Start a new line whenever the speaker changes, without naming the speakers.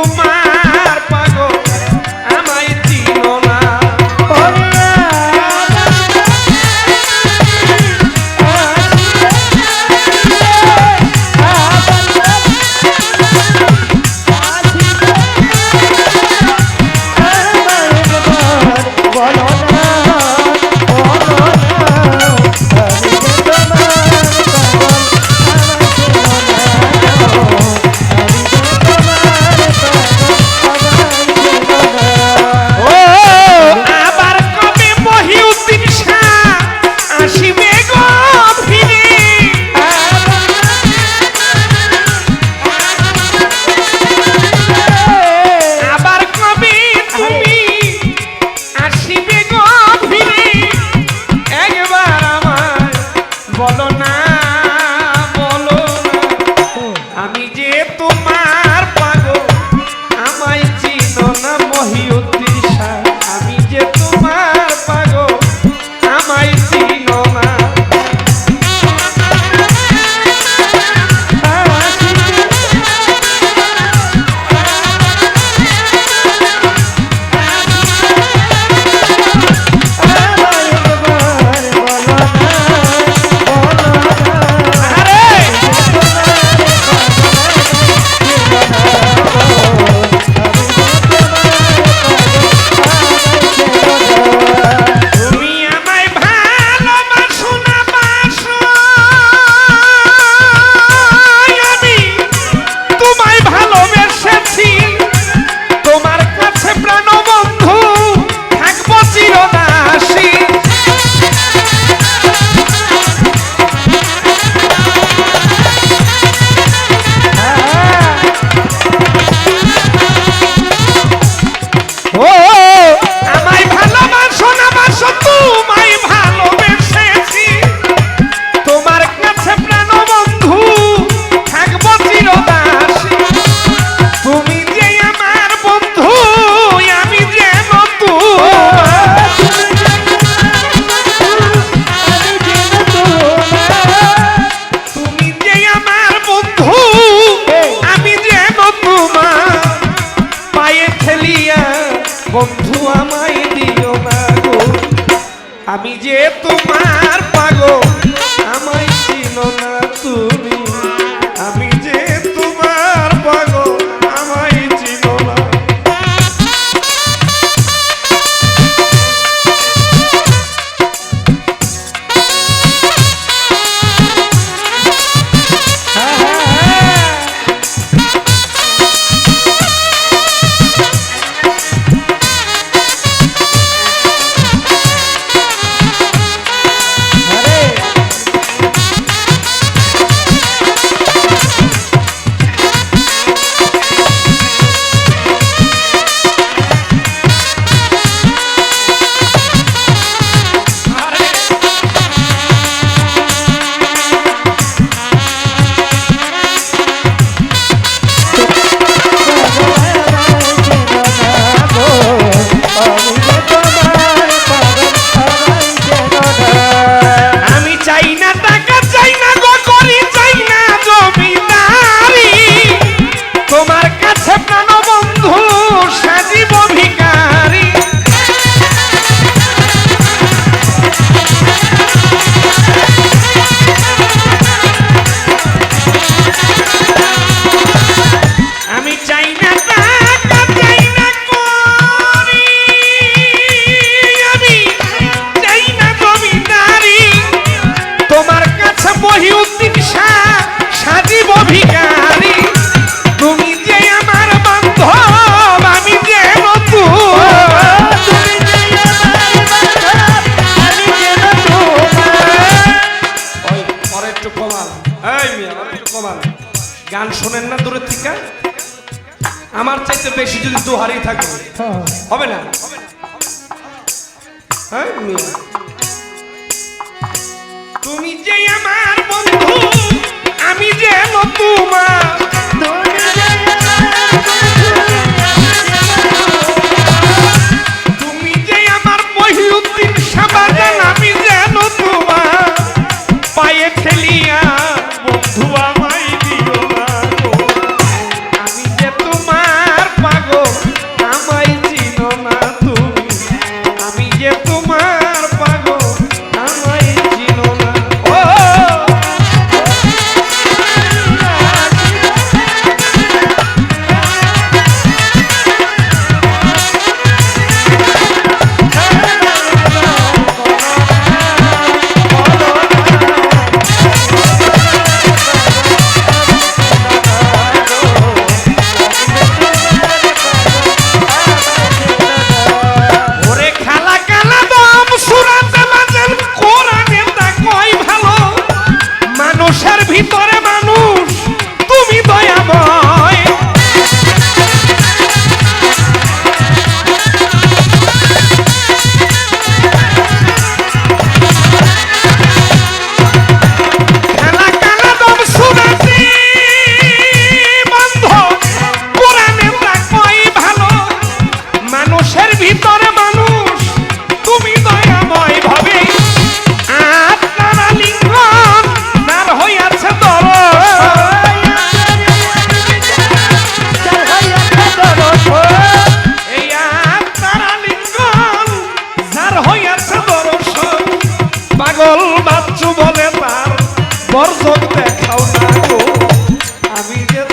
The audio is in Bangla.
Oh my. যে তোমার পাগল আমায় চিনো না তুমি। বেশি যদি দু হারিয়ে থাকে। হবে না? হ্যাঁ, তুমি যে আমার বন্ধু আমি যে তোমার people. give